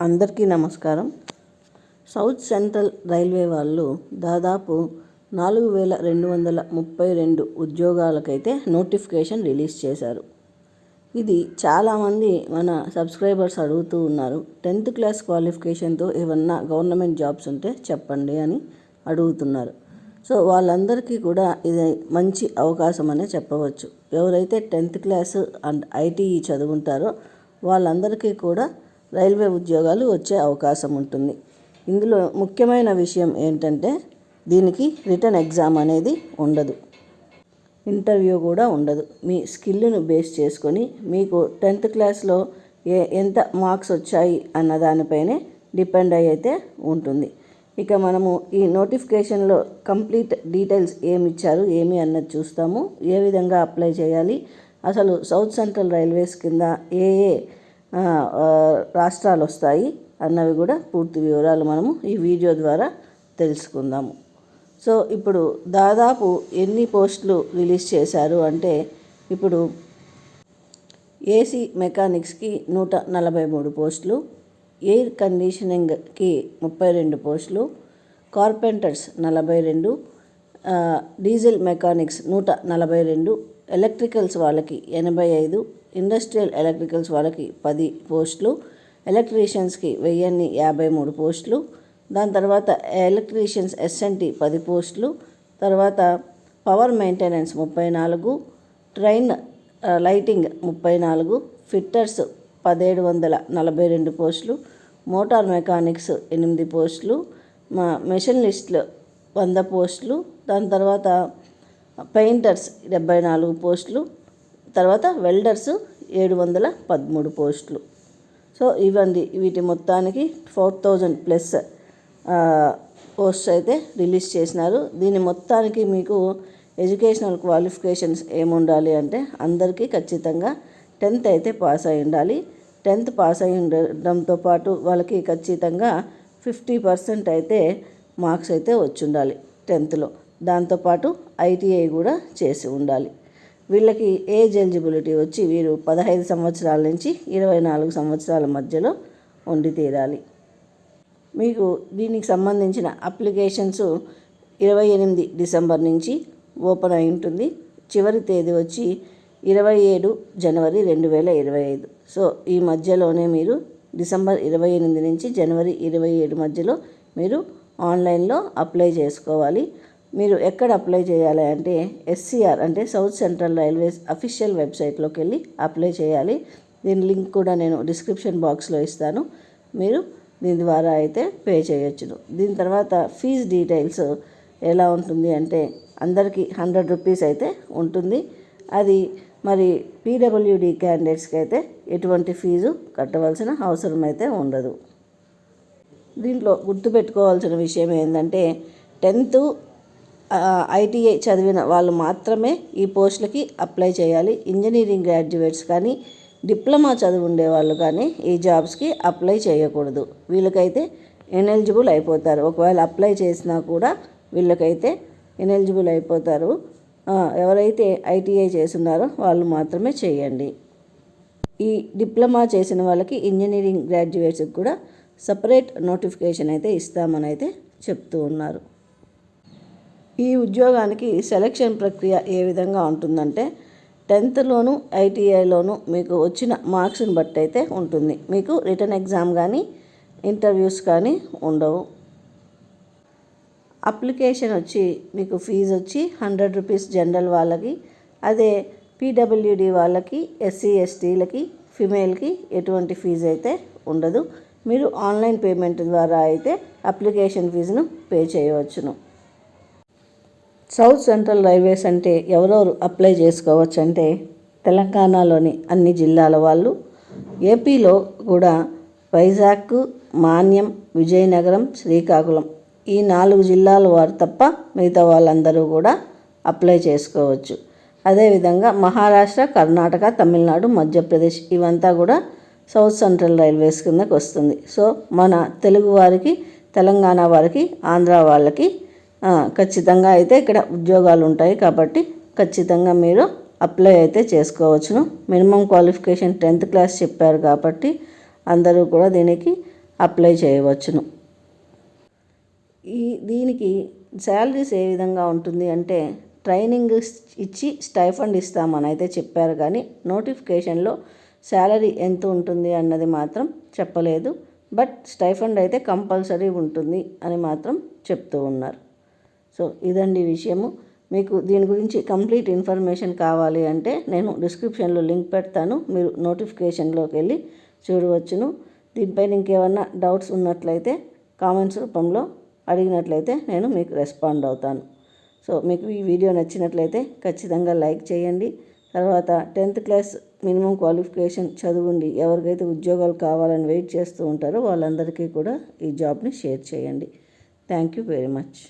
అందరికీ నమస్కారం. South central railway వాళ్ళు దాదాపు నాలుగు వేల రెండు వందల ముప్పై రెండు ఉద్యోగాలకైతే నోటిఫికేషన్ రిలీజ్ చేశారు. ఇది చాలామంది మన సబ్స్క్రైబర్స్ అడుగుతూ ఉన్నారు. టెన్త్ క్లాస్ క్వాలిఫికేషన్తో ఏమన్నా గవర్నమెంట్ జాబ్స్ ఉంటే చెప్పండి అని అడుగుతున్నారు. సో వాళ్ళందరికీ కూడా ఇది మంచి అవకాశం అనే చెప్పవచ్చు. ఎవరైతే టెన్త్ క్లాస్ అండ్ ఐటీఈ చదువుంటారో వాళ్ళందరికీ కూడా రైల్వే ఉద్యోగాలు వచ్చే అవకాశం ఉంటుంది. ఇందులో ముఖ్యమైన విషయం ఏంటంటే దీనికి రిటర్న్ ఎగ్జామ్ అనేది ఉండదు. ఇంటర్వ్యూ కూడా ఉండదు. మీ స్కిల్ను బేస్ చేసుకొని మీకు టెన్త్ క్లాస్లో ఏ ఎంత మార్క్స్ వచ్చాయి అన్న దానిపైనే డిపెండ్ అయితే ఉంటుంది. ఇక మనము ఈ నోటిఫికేషన్లో కంప్లీట్ డీటెయిల్స్ ఏమి ఇచ్చారు ఏమి అన్నది చూస్తాము. ఏ విధంగా అప్లై చేయాలి అసలు సౌత్ సెంట్రల్ రైల్వేస్ కింద ఏ ఏ రాష్ట్రాలు వస్తాయి అన్నవి కూడా పూర్తి వివరాలు మనము ఈ వీడియో ద్వారా తెలుసుకుందాము. సో ఇప్పుడు దాదాపు ఎన్ని పోస్టులు రిలీజ్ చేశారు అంటే ఇప్పుడు ఏసీ మెకానిక్స్కి నూట నలభై మూడు పోస్టులు ఎయిర్ కండిషనింగ్కి ముప్పై రెండు పోస్టులు కార్పెంటర్స్ నలభై రెండు డీజిల్ మెకానిక్స్ నూట నలభై రెండు ఎలక్ట్రికల్స్ వాళ్ళకి ఎనభై ఐదు ఇండస్ట్రియల్ ఎలక్ట్రికల్స్ వాళ్ళకి పది పోస్టులు ఎలక్ట్రీషియన్స్కి వెయ్యిన్ని యాభై మూడు పోస్టులు దాని తర్వాత ఎలక్ట్రీషియన్స్ ఎస్ఎన్టీ పది పోస్టులు తర్వాత పవర్ మెయింటెనెన్స్ ముప్పై నాలుగు ట్రైన్ లైటింగ్ ముప్పై నాలుగు ఫిట్టర్స్ పదిహేడు వందల నలభై రెండు పోస్టులు మోటార్ మెకానిక్స్ ఎనిమిది పోస్టులు మా మెషిన్ లిస్టులు వంద పోస్టులు దాని తర్వాత పెయింటర్స్ డెబ్బై నాలుగు పోస్టులు తర్వాత వెల్డర్స్ ఏడు వందల పదమూడు పోస్టులు. సో ఇవ్వండి వీటి మొత్తానికి ఫోర్ థౌజండ్ ప్లస్ పోస్ట్స్ అయితే రిలీజ్ చేసినారు. దీని మొత్తానికి మీకు ఎడ్యుకేషనల్ క్వాలిఫికేషన్స్ ఏముండాలి అంటే అందరికీ ఖచ్చితంగా టెన్త్ అయితే పాస్ అయి ఉండాలి. టెన్త్ పాస్ అయి ఉండడంతో పాటు వాళ్ళకి ఖచ్చితంగా ఫిఫ్టీ పర్సెంట్ అయితే మార్క్స్ అయితే వచ్చి ఉండాలి టెన్త్లో. దాంతోపాటు ఐటీఐ కూడా చేసి ఉండాలి. వీళ్ళకి ఏజ్ ఎలిజిబిలిటీ వచ్చి వీరు పదహైదు సంవత్సరాల నుంచి ఇరవై నాలుగు సంవత్సరాల మధ్యలో ఉండి తీరాలి. మీకు దీనికి సంబంధించిన అప్లికేషన్స్ ఇరవై ఎనిమిది డిసెంబర్ నుంచి ఓపెన్ అయి ఉంటుంది. చివరి తేదీ వచ్చి ఇరవై ఏడు జనవరి రెండు వేల ఇరవై ఐదు. సో ఈ మధ్యలోనే మీరు డిసెంబర్ ఇరవై ఎనిమిది నుంచి జనవరి ఇరవై ఏడు మధ్యలో మీరు ఆన్లైన్లో అప్లై చేసుకోవాలి. మీరు ఎక్కడ అప్లై చేయాలి అంటే ఎస్సీఆర్ అంటే సౌత్ సెంట్రల్ రైల్వేస్ అఫీషియల్ వెబ్సైట్లోకి వెళ్ళి అప్లై చేయాలి. దీని లింక్ కూడా నేను డిస్క్రిప్షన్ బాక్స్లో ఇస్తాను. మీరు దీని ద్వారా అయితే పే చేయొచ్చును. దీని తర్వాత ఫీజ్ డీటెయిల్స్ ఎలా ఉంటుంది అంటే అందరికీ హండ్రెడ్ రూపీస్ అయితే ఉంటుంది. అది మరి పీడబ్ల్యూడి క్యాండిడేట్స్కి అయితే ఎటువంటి ఫీజు కట్టవలసిన అవసరం అయితే ఉండదు. దీంట్లో గుర్తుపెట్టుకోవాల్సిన విషయం ఏంటంటే టెన్త్ ఐటీఐ చదివిన వాళ్ళు మాత్రమే ఈ పోస్టులకి అప్లై చేయాలి. ఇంజనీరింగ్ గ్రాడ్యుయేట్స్ కానీ డిప్లొమా చదువు ఉండే వాళ్ళు కానీ ఈ జాబ్స్కి అప్లై చేయకూడదు. వీళ్ళకైతే ఎనెలిజిబుల్ అయిపోతారు. ఒకవేళ అప్లై చేసినా కూడా వీళ్ళకైతే ఎనెలిజిబుల్ అయిపోతారు. ఎవరైతే ఐటీఐ చేస్తున్నారో వాళ్ళు మాత్రమే చేయండి. ఈ డిప్లొమా చేసిన వాళ్ళకి ఇంజనీరింగ్ గ్రాడ్యుయేట్స్కి కూడా సపరేట్ నోటిఫికేషన్ అయితే ఇస్తామని అయితే చెప్తూ ఉన్నారు. ఈ ఉద్యోగానికి సెలక్షన్ ప్రక్రియ ఏ విధంగా ఉంటుందంటే టెన్త్లోను ఐటీఐలోను మీకు వచ్చిన మార్క్స్ని బట్టి అయితే ఉంటుంది. మీకు రిటర్న్ ఎగ్జామ్ కానీ ఇంటర్వ్యూస్ కానీ ఉండవు. అప్లికేషన్ వచ్చి మీకు ఫీజు వచ్చి హండ్రెడ్ రూపీస్ జనరల్ వాళ్ళకి అదే పీడబ్ల్యూడి వాళ్ళకి ఎస్సీ ఎస్టీలకి ఫిమేల్కి ఎటువంటి ఫీజు అయితే ఉండదు. మీరు ఆన్లైన్ పేమెంట్ ద్వారా అయితే అప్లికేషన్ ఫీజును పే చేయవచ్చును. సౌత్ సెంట్రల్ రైల్వేస్ అంటే ఎవరెవరు అప్లై చేసుకోవచ్చు అంటే తెలంగాణలోని అన్ని జిల్లాల వాళ్ళు ఏపీలో కూడా వైజాగ్ మాన్యం విజయనగరం శ్రీకాకుళం ఈ నాలుగు జిల్లాల వారు తప్ప మిగతా వాళ్ళందరూ కూడా అప్లై చేసుకోవచ్చు. అదేవిధంగా మహారాష్ట్ర కర్ణాటక తమిళనాడు మధ్యప్రదేశ్ ఇవంతా కూడా సౌత్ సెంట్రల్ రైల్వేస్ కిందకు వస్తుంది. సో మన తెలుగు వారికి తెలంగాణ వారికి ఆంధ్ర వాళ్ళకి ఖచ్చితంగా అయితే ఇక్కడ ఉద్యోగాలు ఉంటాయి కాబట్టి ఖచ్చితంగా మీరు అప్లై అయితే చేసుకోవచ్చును. మినిమం క్వాలిఫికేషన్ టెన్త్ క్లాస్ చెప్పారు కాబట్టి అందరూ కూడా దీనికి అప్లై చేయవచ్చును. ఈ దీనికి శాలరీస్ ఏ విధంగా ఉంటుంది అంటే ట్రైనింగ్ ఇచ్చి స్టైఫండ్ ఇస్తామని అయితే చెప్పారు కానీ నోటిఫికేషన్లో శాలరీ ఎంత ఉంటుంది అన్నది మాత్రం చెప్పలేదు. బట్ స్టైఫండ్ అయితే కంపల్సరీ ఉంటుంది అని మాత్రం చెప్తూ ఉన్నారు. సో ఇదండి విషయము. మీకు దీని గురించి కంప్లీట్ ఇన్ఫర్మేషన్ కావాలి అంటే నేను డిస్క్రిప్షన్లో లింక్ పెడతాను. మీరు నోటిఫికేషన్లోకి వెళ్ళి చూడవచ్చును. దీనిపైన ఇంకేమన్నా డౌట్స్ ఉన్నట్లయితే కామెంట్స్ రూపంలో అడిగినట్లయితే నేను మీకు రెస్పాండ్ అవుతాను. సో మీకు ఈ వీడియో నచ్చినట్లయితే ఖచ్చితంగా లైక్ చేయండి. తర్వాత టెన్త్ క్లాస్ మినిమం క్వాలిఫికేషన్ చదువుండి ఎవరికైతే ఉద్యోగాలు కావాలని వెయిట్ చేస్తూ ఉంటారో వాళ్ళందరికీ కూడా ఈ జాబ్ని షేర్ చేయండి. Thank you very much.